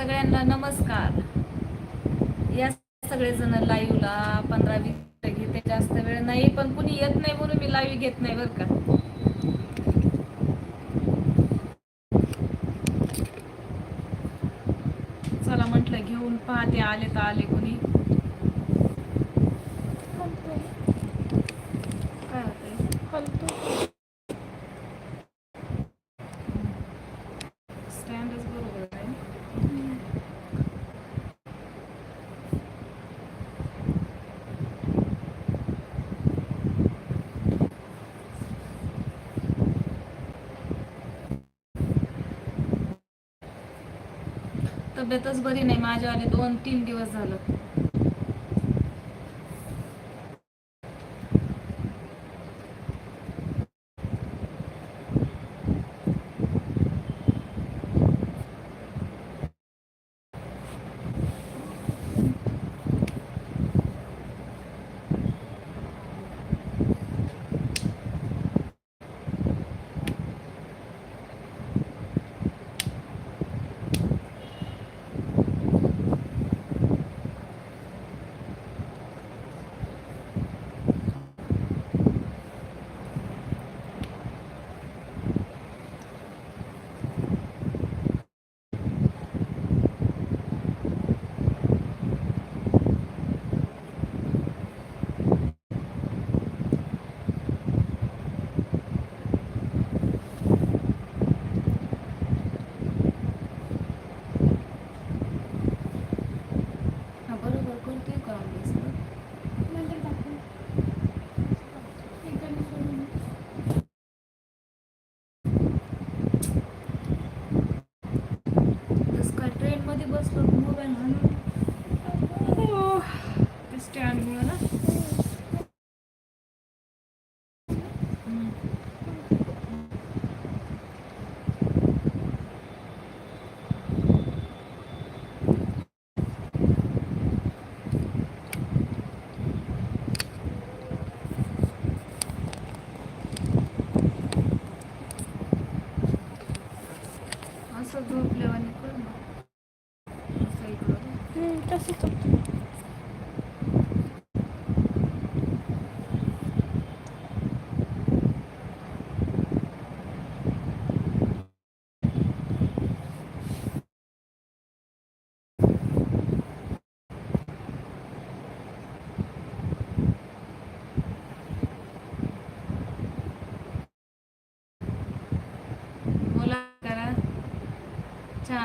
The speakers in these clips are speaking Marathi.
सगळ्यांना नमस्कार. या सगळेजण लाईव्हला पंधरा वीस घेते जास्त वेळ नाही पण कुणी येत नाही म्हणून मी लाईव्ह घेत नाही बरं का. चला म्हटलं घेऊन पाहते आले तर आले कुणी काय होतंय स्टँडच बरोबर आहे तब्येतच बरी नाही. माझ्या दोन तीन दिवस झालं.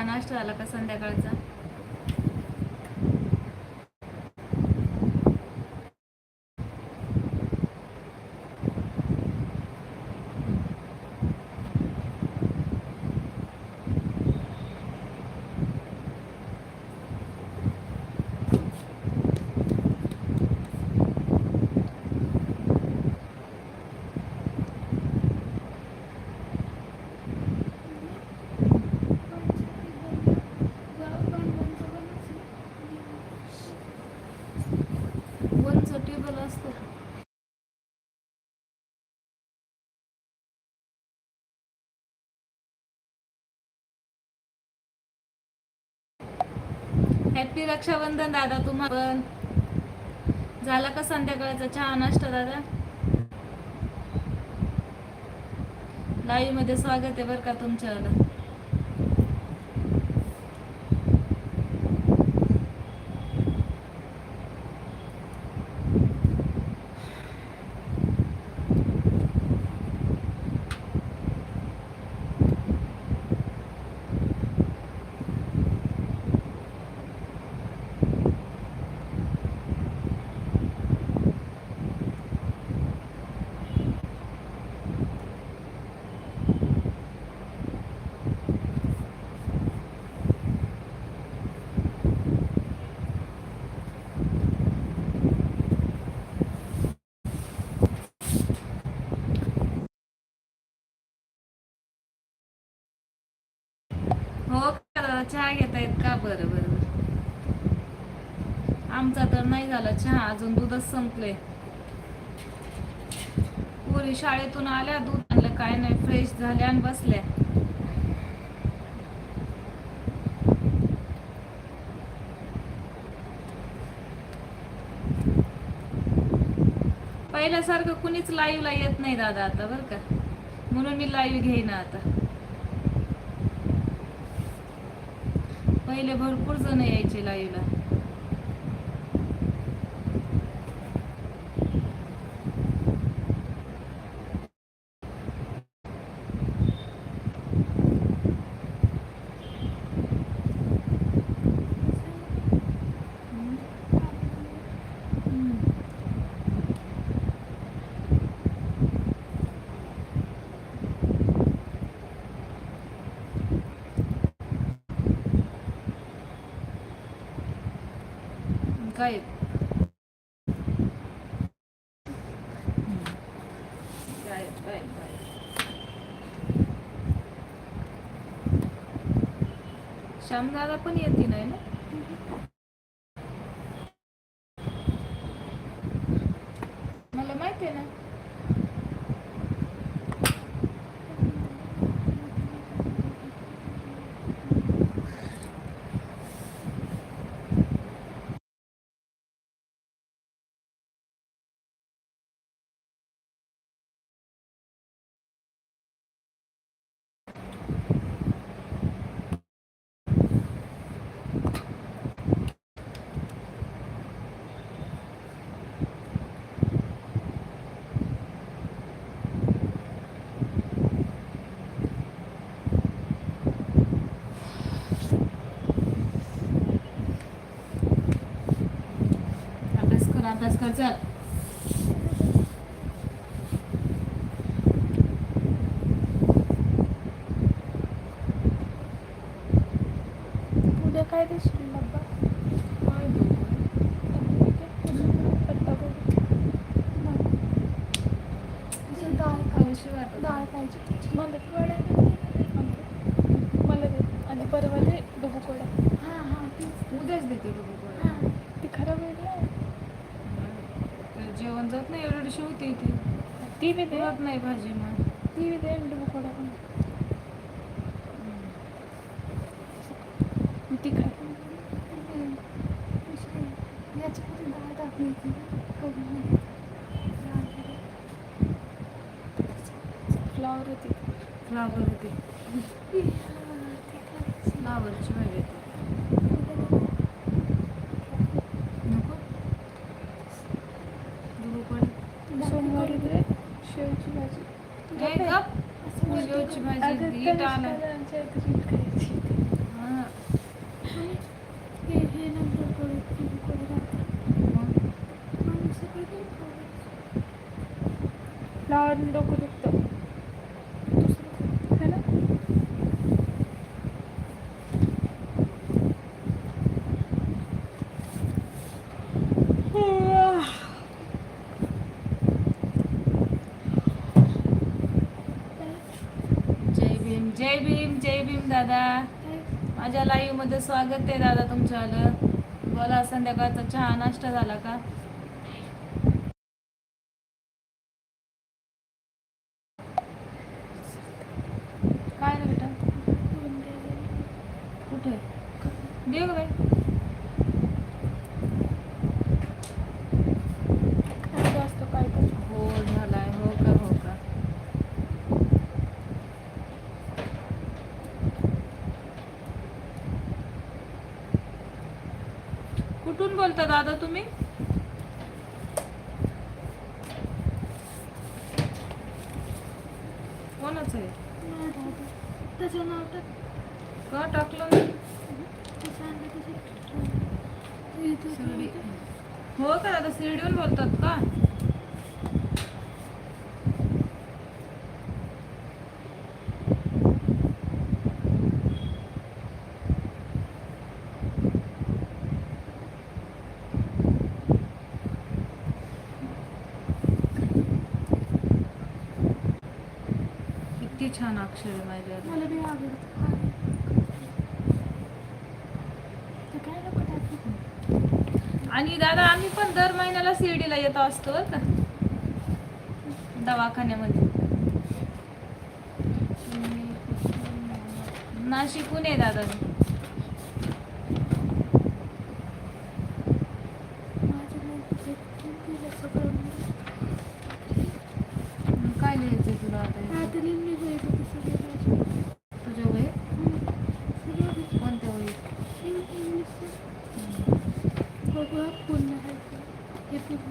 नाश्ता झाला का संध्याकाळचा? हॅपी रक्षाबंधन दादा तुम्हाला पण झाला का संध्याकाळचा चहा नाश्ता दादा? लाईव्हमध्ये स्वागत आहे बरं का तुमच्या चहा घेतायत का? बरं बर आमचा तर नाही झाला चहा अजून दूधच संपले पोरी शाळेतून आल्या दूध आणलं काय नाही फ्रेश झाल्या आणि बसल्या. पहिल्यासारखं कुणीच लाईव्हला येत नाही दादा आता बरं का? म्हणून मी लाईव्ह घेईन आता. पहिले भरपूर जण यायचे लाईव्हला काय श्यामदादा पण येते नाही ना मला माहिती आहे ना अभ्यास कर अभ्यास कर चल उद्या काय देशील डब्बा काय देऊ? पत्ता डाळ खाऊशी वाटत डाळ पाहिजे मला ती वड्या मला दे आणि परवा दे डबू कोड्या हां हां तीच उद्याच देते बघू कोणाला. ती खराब होईल ना तर जेवण जात नाही एवढी शिवते ती ती बी दे पुरत नाही भाजी मग. ती बी दे आणि डबू कोड्या पण ती होती फ्लावर होती फ्लावर होते फ्लावरची भाजी होती नको. कोणी सोमवारी మేకప్ వచ్చి మధ్య తీయటాను ఫ్లవర్ని డొక్కుతూ लाईव्ह स्वागत आहे दादा तुमच्या आलं बोला संध्याकाळचा चहा नाश्ता झाला का? काय ना बेटा? कुठे? देऊ बाई काय असतं काय पण हो झालाय हो का हो का कुठून बोलता दादा तुम्ही? कोणाच आहे? त्याचं नाव टाक. का टाकलं शिर्डी. हो का दादा शिर्डीहून बोलतात का? किती छान अक्षर आहे माझ्या मला बी आवडतं. आणि दादा आम्ही पण दर महिन्याला शिर्डीला येत असतो का. दवाखान्यामध्ये. नाशिकहून आहे दादा 就 是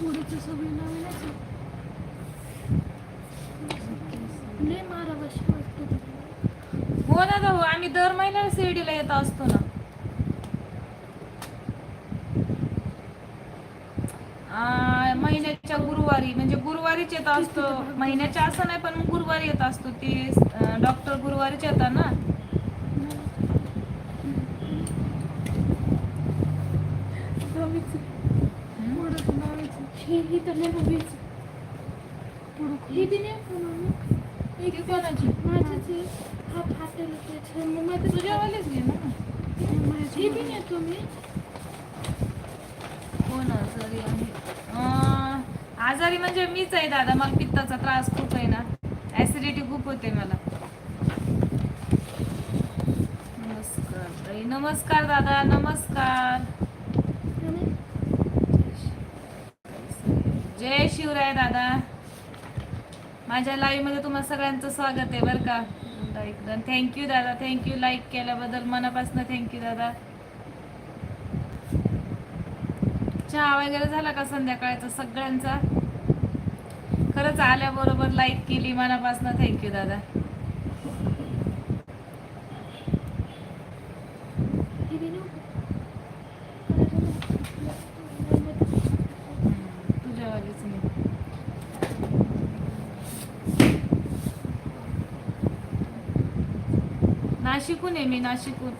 पुढचं सगळं नवीनच नाही मारा वर्ष वाटतं हो दादा हो. आम्ही दर महिन्याला शिर्डीला येत असतो ना. आ, महिन्याच्या गुरुवारी म्हणजे गुरुवारीच येत असतो. महिन्याच्या असं नाही पण मग गुरुवारी येत असतो. ते डॉक्टर गुरुवारीच येतात ना नवीच आहे. पुढं नवीच आहे. हे बी नाही का मम्मी? ही कोणाची? माझ्याच आहे. हा फाटेल त्याच्या मग तुझ्यावालीच घे ना. ही बी नाही तुम्ही? कोणाचं रे आहे? अं, आजारी म्हणजे मीच आहे दादा. मला पित्ताचा त्रास खूप आहे ना. ऍसिडिटी खूप होते मला. नमस्कार ताई. नमस्कार दादा. नमस्कार. जय शिवराय दादा. माझ्या लाईव्हमध्ये तुम्हाला सगळ्यांचं स्वागत आहे बरं का? एकदम थँक्यू दादा थँक्यू लाईक केल्याबद्दल मनापासून थँक्यू दादा. चहा वगैरे झाला का संध्याकाळचा सगळ्यांचा? खरंच आल्याबरोबर लाईक केली मनापासून थँक्यू दादा ही बी नाही तुझ्यावालीच मी नाशिकून आहे मी नाशिकून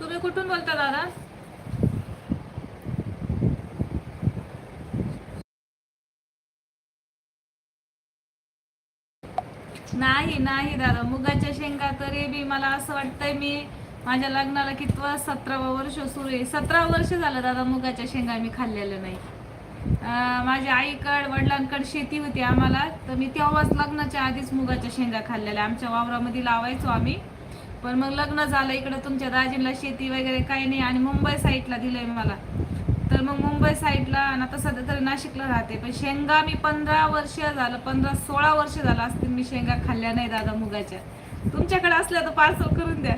तुम्ही कुठून बोलता दादा? नाही दादा मुगाच्या शेंगा तरी बी मला असं वाटतंय मी माझ्या लग्नाला कितवं सतरावं वर्ष सुरू आहे. सतरा वर्ष झालं दादा मुगाच्या शेंगा मी खाल्लेल्या नाही. माझ्या आईकड वडिलांकड शेती होती आम्हाला तर मी तेव्हाच लग्नाच्या आधीच मुगाच्या शेंगा खाल्लेल्या. आमच्या वावरामध्ये लावायचो आम्ही पण मग लग्न झालं इकडं तुमच्या दाजींना शेती वगैरे काही नाही आणि मुंबई साईडला दिलंय मला. तर मग मुंबई साईडला आणि आता सध्या तरी नाशिकला राहते. पण शेंगा मी पंधरा वर्ष झालं पंधरा सोळा वर्ष झालं असतील मी शेंगा खाल्ल्या नाही दादा मुगाच्या. तुमच्याकडे असल्या तर पार्सल करून द्या.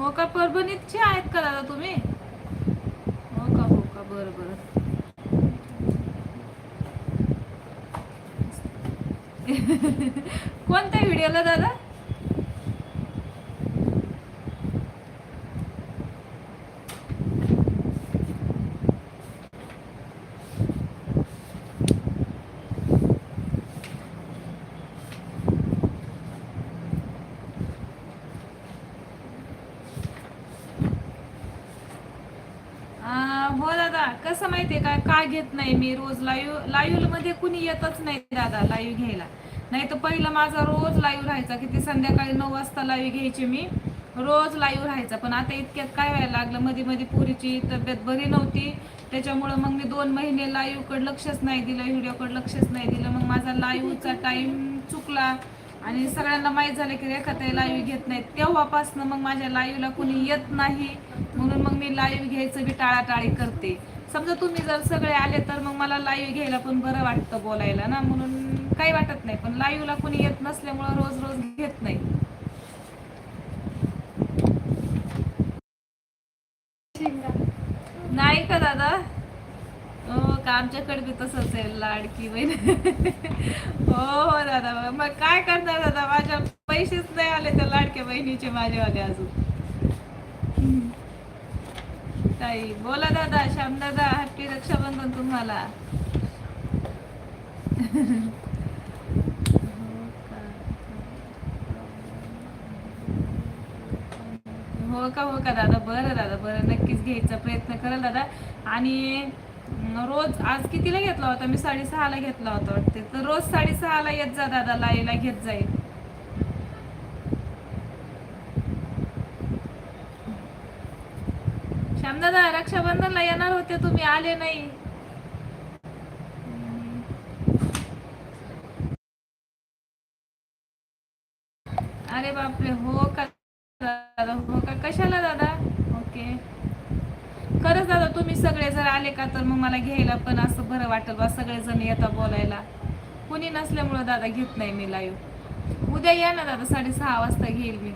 हो का? परभणीतचे आहेत का दादा तुम्ही हो का हो का बरं बरं कोणत्या दादा? हो दादा कसं माहितीये का? का घेत नाही मी रोज लाईव्ह लाईव्हमध्ये कुणी येतच नाही दादा लाईव्ह घ्यायला. नाही तर पहिलं माझा रोज लाईव्ह राहायचा किती संध्याकाळी नऊ वाजता लाईव्ह घ्यायची मी रोज लाईव्ह राहायचा. पण आता इतक्यात काय व्हायला लागलं मध्ये मध्ये पोरीची तब्येत बरी नव्हती त्याच्यामुळं मग मी दोन महिने लाईव्हकडे लक्षच नाही दिलं व्हिडिओकडे लक्षच नाही दिलं. मग माझा लाईव्हचा टाईम चुकला आणि सगळ्यांना माहीत झालं की रेखाताई लाईव्ह घेत नाहीत. तेव्हापासनं मग माझ्या लाईव्हला कुणी येत नाही म्हणून मग मी लाईव्ह घ्यायचं बी टाळाटाळी करते. समजा तुम्ही जर सगळे आले तर मग मला लाईव्ह घ्यायला पण बरं वाटतं बोलायला ना म्हणून काही वाटत नाही पण लाईव्हला कुणी येत नसल्यामुळं रोज रोज घेत नाही. नाही का दादा? हो का आमच्याकडे बी तसंच आहे लाडकी बहीण. हो हो दादा. मग काय करणार दादा? माझ्या पैसेच नाही आले त्या लाडक्या बहिणीचे माझेवाले अजून. ताई बोला दादा श्याम दादा हॅपी रक्षाबंधन तुम्हाला. हो का हो का दादा? बरं दादा बरं. नक्कीच घ्यायचा प्रयत्न करेल दादा. आणि रोज आज कितीला घेतला होता? मी साडेसहाला घेतला होता वाटते. तर रोज साडेसहाला येत जा दादा. लाईला घेत जाईल. श्यामदादा रक्षाबंधनला येणार होते तुम्ही. आले नाही. अरे बापरे हो का? कशाला दादा? ओके. खरंच दादा तुम्ही सगळे जर आले का तर मग मला घ्यायला पण असं बरं वाटेल बा सगळेजण येतात बोलायला. कुणी नसल्यामुळं दादा घेत नाही मी लाईव्ह उद्या या ना दादा साडेसहा वाजता घेईल मी.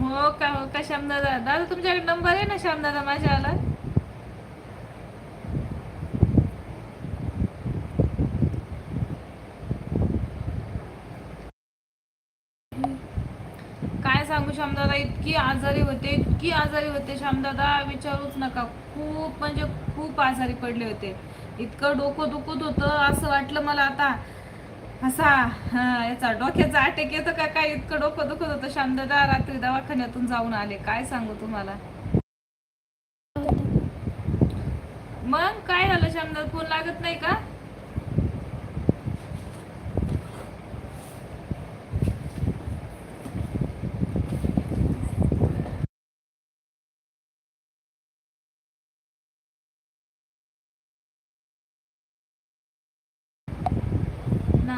हो का हो का श्यामदादा? दादा तुमच्याकडे नंबर आहे ना श्यामदादा माझ्या आला सांगू श्यामदादा इतकी आजारी होते इतकी आजारी होते. श्यामदादा विचारूच नका. खूप म्हणजे खूप आजारी पडले होते. इतकं डोकं दुखत होतं असं वाटलं मला आता. असा हा, याचा डोक्याचा अटॅक येतो का काय? इतकं डोकं दुखत होतं. श्यामदादा रात्री दवाखान्यातून जाऊन आले. काय सांगू तुम्हाला? मग काय झालं? श्यामदादा फोन लागत नाही का?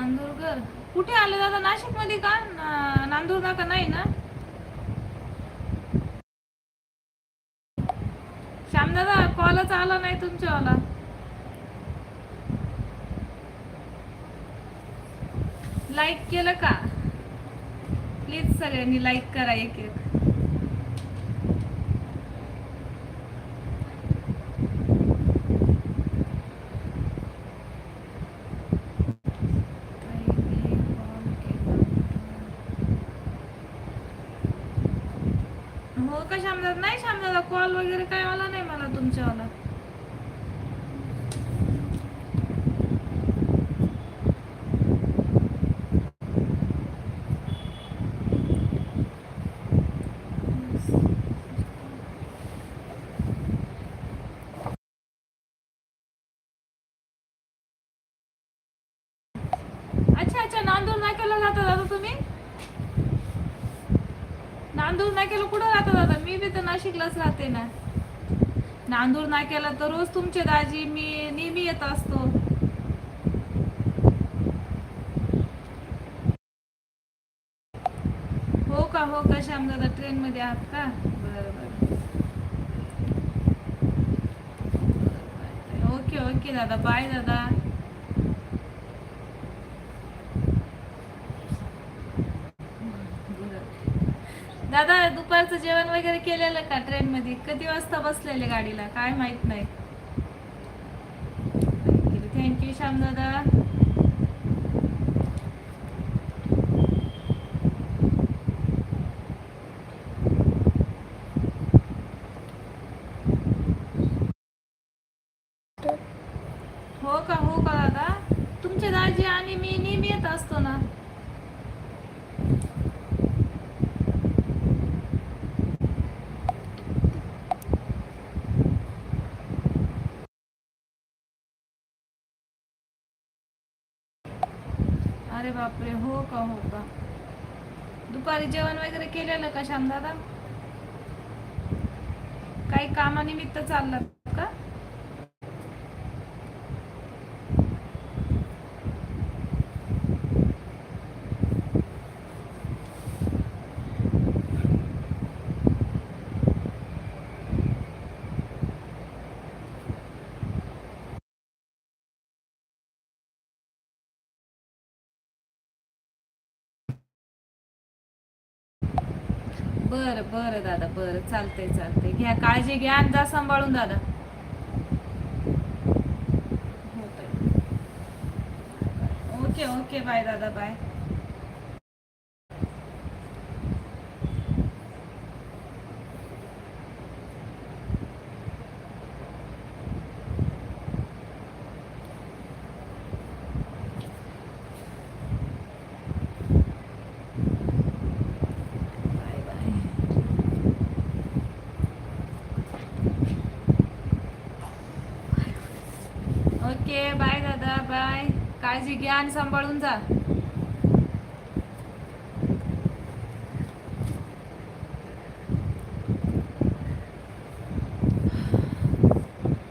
नांदूरकर. कुठे आलं दादा? नाशिकमध्ये का? ना- का नाही ना? श्यामदादा कॉलच आला नाही तुमच्यावाला. लाईक केलं का? प्लीज सगळ्यांनी लाईक करा एक एक हो का श्यामदादा नाही श्यामदादा कॉल वगैरे काय आला नाही मला तुमच्यावाला? अच्छा अच्छा नांदूर नाक्याला राहता दादा तुम्ही? नांदूर नाक्याला कुठं? राहता दादा मी बी तर नाशिकलाच राहते ना. नांदूर नाक्याला तर रोज तुमचे दाजी मी नेहमी येत असतो. हो का हो का श्यामदादा ट्रेन मध्ये आहात का? बरं बरं. ओके ओके दादा. बाय दादा. दादा दुपारचं जेवण वगैरे केलेलं का ट्रेन मध्ये कधी वाजता बसलेले गाडीला? काय माहीत नाही. थँक्यू श्याम दादा हो का हो का दादा तुमचे दाजी आणि मी नेहमी येत असतो ना अरे बापरे हो का हो का दुपारी जेवण वगैरे केलेलं का श्यामदादा काही कामानिमित्त चाललं का बर बर दादा बर. चालतंय चालतंय. घ्या काळजी घ्या आणि जा सांभाळून दादा. हो ओके ओके. बाय दादा बाय. बाय. काळजी घ्या आणि सांभाळून जा.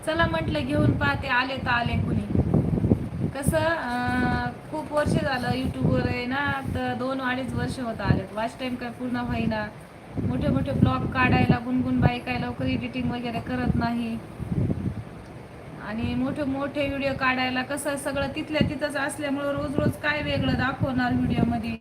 चला म्हटलं घेऊन पाहते आले तर आले कुणी. कसं खूप वर्ष झालं युट्यूबवर आहे ना तर दोन अडीच वर्ष होत आले वाच टाइम काय पूर्ण होईना. मोठे मोठे ब्लॉग काढायला गुणगुण बाई काय लवकर एडिटिंग वगैरे करत नाही. आणि मोठे मोठे व्हिडिओ काढायला कसं सगळं तिथल्या तिथंच असल्यामुळं रोज रोज काय वेगळं दाखवणार व्हिडिओमध्ये.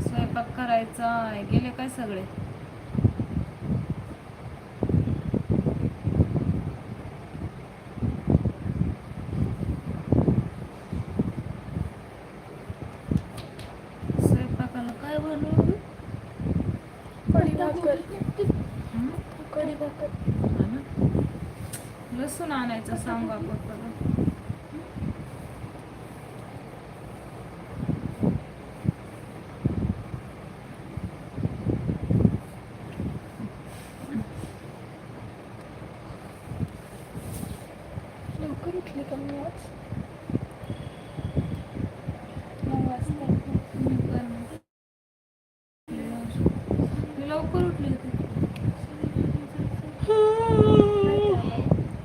स्वयंपाक करायचा आहे. गेले काय सगळे स्वयंपाकाला काय बनवू कढी भाकर. हं? कढी भाकर. हा ना? लसूण आणायचं सांगा पप्पाला लवकर उठली का मी आज नऊ वाजता मी पण मी लवकर उठली होती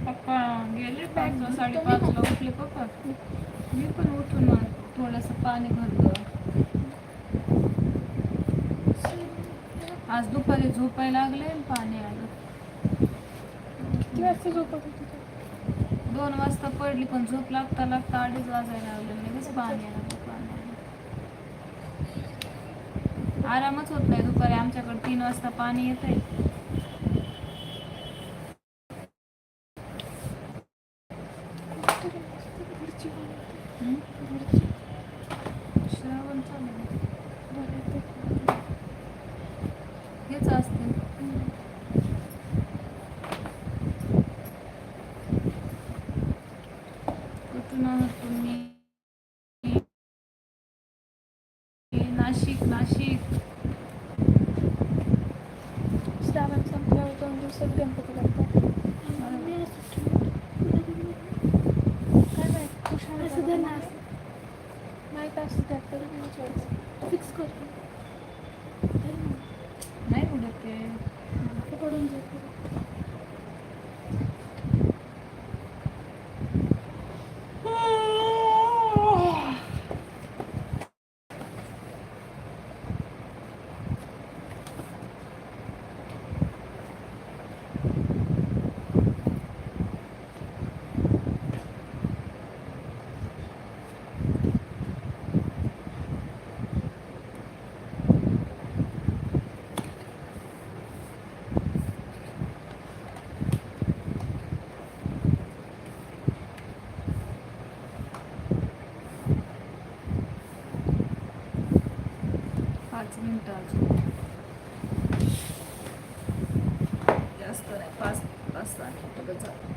पप्पा गेले पाच साडेपाचला उठले पप्पा मी पण उठून मग थोडंसं पाणी भरलं आज दुपारी झोपायला लागले आणि पाणी आलं किती वाजता झोपत होती तू? दोन वाजता पडली पण झोप लागता लागता अडीच वाजायला लागले. म्हणजे लगेच पाणी आलं पाणी आलं आरामच होत नाही दुपारी. आमच्याकडे तीन वाजता पाणी येत आहे कोणतरी मस्त घरची बनवते. घरची. श्रावण चालू आहे. बनवते. हेच असते हम्म. कुठून आहात तुम्ही नाशिक नाशिक श्रावण संपल्यावर दोन दिवसात गणपती बाप्पा काय माहीत असं धन माहीत असतं त्यात तरी नाही चॉईस फिक्स करतो नाही उडत ते पकडून जातो पाच मिनिटं अजून. जास्त नाही पाच पाच सहा मिनटं बस